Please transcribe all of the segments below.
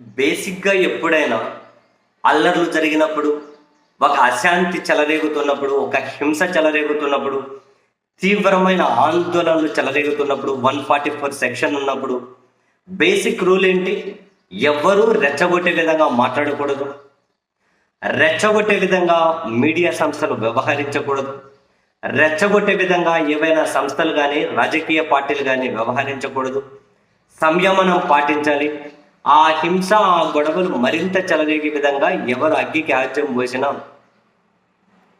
బేసిక్గా ఎప్పుడైనా అల్లర్లు జరిగినప్పుడు ఒక అశాంతి చెలరేగుతున్నప్పుడు ఒక హింస చెలరేగుతున్నప్పుడు తీవ్రమైన ఆందోళనలు చెలరేగుతున్నప్పుడు వన్ ఫార్టీ ఫోర్ సెక్షన్ ఉన్నప్పుడు బేసిక్ రూల్ ఏంటి? ఎవ్వరూ రెచ్చగొట్టే విధంగా మాట్లాడకూడదు. రెచ్చగొట్టే విధంగా మీడియా సంస్థలు వ్యవహరించకూడదు. రెచ్చగొట్టే విధంగా ఏవైనా సంస్థలు కానీ రాజకీయ పార్టీలు కానీ వ్యవహరించకూడదు. సంయమనం పాటించాలి. ఆ హింస ఆ గొడవలు మరింత చెలరేగే విధంగా ఎవరు అగ్గికి ఆజ్యం పోసినా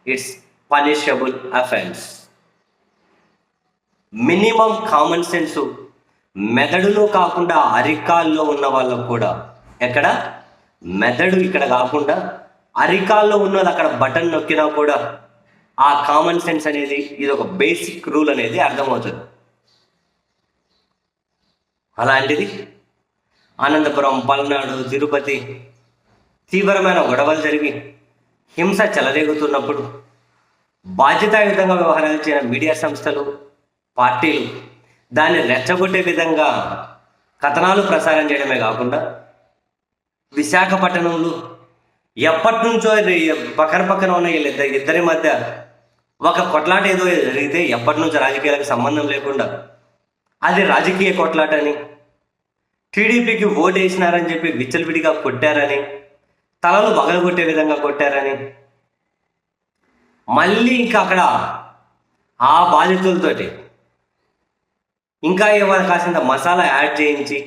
it's punishable offence minimum common sense మెదడులో కాకుండా అరికాల్లో ఉన్న వాళ్ళకు కూడా. ఎక్కడ? మెదడు ఇక్కడ కాకుండా అరికాల్లో ఉన్న వాళ్ళు అక్కడ బటన్ నొక్కినా కూడా ఆ కామన్ సెన్స్ అనేది ఇది ఒక బేసిక్ రూల్ అనేది అర్థమవుతుంది. అలాంటిది అనంతపురం పల్నాడు తిరుపతి తీవ్రమైన గొడవలు జరిగి హింస చెలరేగుతున్నప్పుడు బాధ్యతాయుతంగా వ్యవహరించిన మీడియా సంస్థలు పార్టీలు దాన్ని రెచ్చగొట్టే విధంగా కథనాలు ప్రసారం చేయడమే కాకుండా విశాఖపట్నంలో ఎప్పటి నుంచో ఇది పక్కన పక్కన ఉన్న వీళ్ళిద్దరి ఇద్దరి మధ్య ఒక కొట్లాట ఏదో జరిగితే ఎప్పటి నుంచో రాజకీయాలకు సంబంధం లేకుండా అది రాజకీయ కొట్లాట అని టీడీపీకి ఓటు వేసినారని చెప్పి విచ్చలవిడిగా కొట్టారని తలలు పగలగొట్టే విధంగా కొట్టారని. మళ్ళీ ఇంకా అక్కడ ఆ బాధితులతోటి ఇంకా ఏమైనా కాసింత మసాలా యాడ్ చేయించి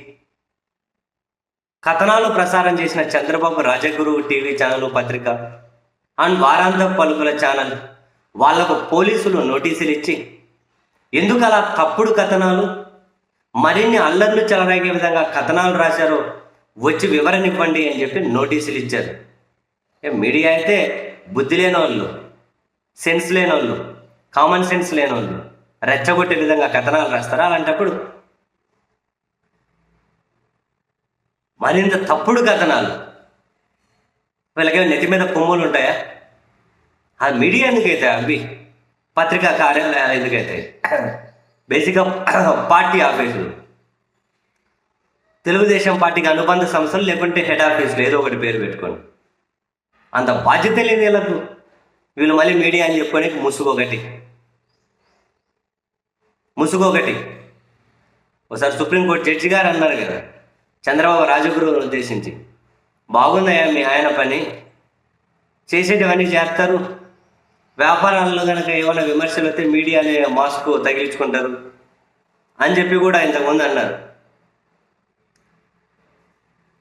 కథనాలు ప్రసారం చేసిన చంద్రబాబు రాజగురు టీవీ ఛానల్ పత్రిక అండ్ వారాంత పలుకుల ఛానల్ వాళ్ళకు పోలీసులు నోటీసులు ఇచ్చి ఎందుకు అలా తప్పుడు కథనాలు మరిన్ని అల్లర్లు చెలరేగే విధంగా కథనాలు రాశారు. వచ్చి వివరణ ఇవ్వండి అని చెప్పి నోటీసులు ఇచ్చారు మీడియా అయితే బుద్ధి లేని వాళ్ళు సెన్స్ లేని వాళ్ళు కామన్ సెన్స్ లేని వాళ్ళు రెచ్చగొట్టే విధంగా కథనాలు రాస్తారా? అలాంటప్పుడు మరింత తప్పుడు కథనాలు. వీళ్ళకేమో నెత్తి మీద కొమ్ములు ఉంటాయా? ఆ మీడియా ఎందుకైతే అవి? పత్రికా కార్యాలయాలు ఎందుకైతే? బేసిక్గా పార్టీ ఆఫీసులు. తెలుగుదేశం పార్టీకి అనుబంధ సంస్థలు లేకుంటే హెడ్ ఆఫీసులు ఏదో ఒకటి పేరు పెట్టుకొని. అంత బాధ్యత లేని వీళ్ళకు వీళ్ళు మళ్ళీ మీడియా అని చెప్పుకొని ముసుగొకటి. ముసుగొకటి. ఒకసారి సుప్రీంకోర్టు జడ్జి గారు అన్నారు కదా చంద్రబాబు రాజగురువును ఉద్దేశించి. బాగున్నాయా మీ ఆయన పని? చేసేటివన్నీ చేస్తారు? వ్యాపారాల్లో కనుక ఏమైనా విమర్శలు వస్తే మీడియానే మాస్క్ తగిలించుకుంటారు అని చెప్పి కూడా ఇంతకుముందు అన్నారు.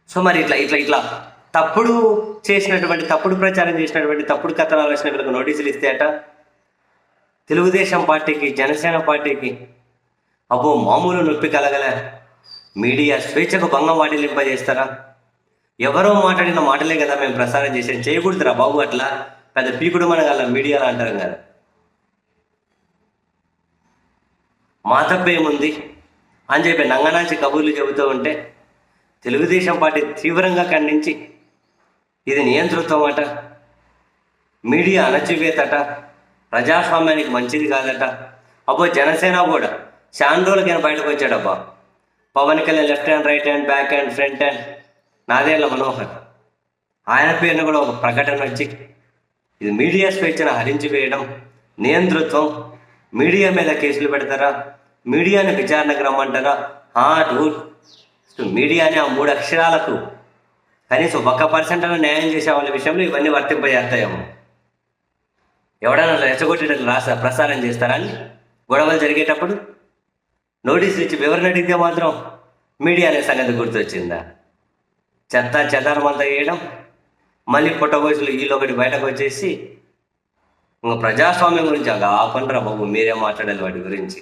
సో మరి ఇట్లా ఇట్లా ఇట్లా తప్పుడు చేసినటువంటి తప్పుడు ప్రచారం చేసినటువంటి తప్పుడు కథనాలు వేసిన వీళ్ళకి నోటీసులు ఇస్తే అట తెలుగుదేశం పార్టీకి జనసేన పార్టీకి అబ్బో మామూలు నొప్పి కలగలే. మీడియా స్వేచ్ఛకు భంగం వాటిల్లింపజేస్తారా? ఎవరో మాట్లాడిన మాటలే కదా మేము ప్రసారం చేసేది. చేయకూడదురా బాబు అట్లా. పెద్ద పీకుడు మనగల మీడియాలో అంటారు కదా. మా తప్పేముంది అని చెప్పి నంగనాచి కబుర్లు చెబుతూ ఉంటే తెలుగుదేశం పార్టీ తీవ్రంగా ఖండించి ఇది నియంతృత్వం అట మీడియా అణచివేతట ప్రజాస్వామ్యానికి మంచిది కాదట. అబ్బో జనసేన కూడా చాలా రోజులకైనా బయటకు వచ్చాడబ్బా. Pawan Kalyan left hand right hand back hand front hand. Nadella Manohar. ఆయన పేరును కూడా ఒక ప్రకటన వచ్చి ఇది మీడియా స్వేచ్ఛను హరించి వేయడం నియంతృత్వం. మీడియా మీద కేసులు పెడతారా? మీడియాని విచారణకు రమ్మంటారా? ఆ మీడియా మీడియాని ఆ మూడు అక్షరాలకు కనీసం ఒక్క పర్సెంట్ అన్న న్యాయం చేసే వాళ్ళ విషయంలో ఇవన్నీ వర్తింపజేస్తాయేమో. ఎవడైనా రెచ్చగొట్టేటట్లు రాసా ప్రసారం చేస్తారా అని గొడవలు జరిగేటప్పుడు? నోటీసులు ఇచ్చి వివరణ అడిగితే మాత్రం మీడియా అనే సంగతి గుర్తొచ్చిందా? చెత్త చెదారం అంతా వేయడం మళ్ళీ పుట్టగోసులు వీళ్ళు ఒకటి బయటకు వచ్చేసి ఇంకా ప్రజాస్వామ్యం గురించి అలా ఆపండ్రా బాబు మీరే మాట్లాడాలి వాటి గురించి.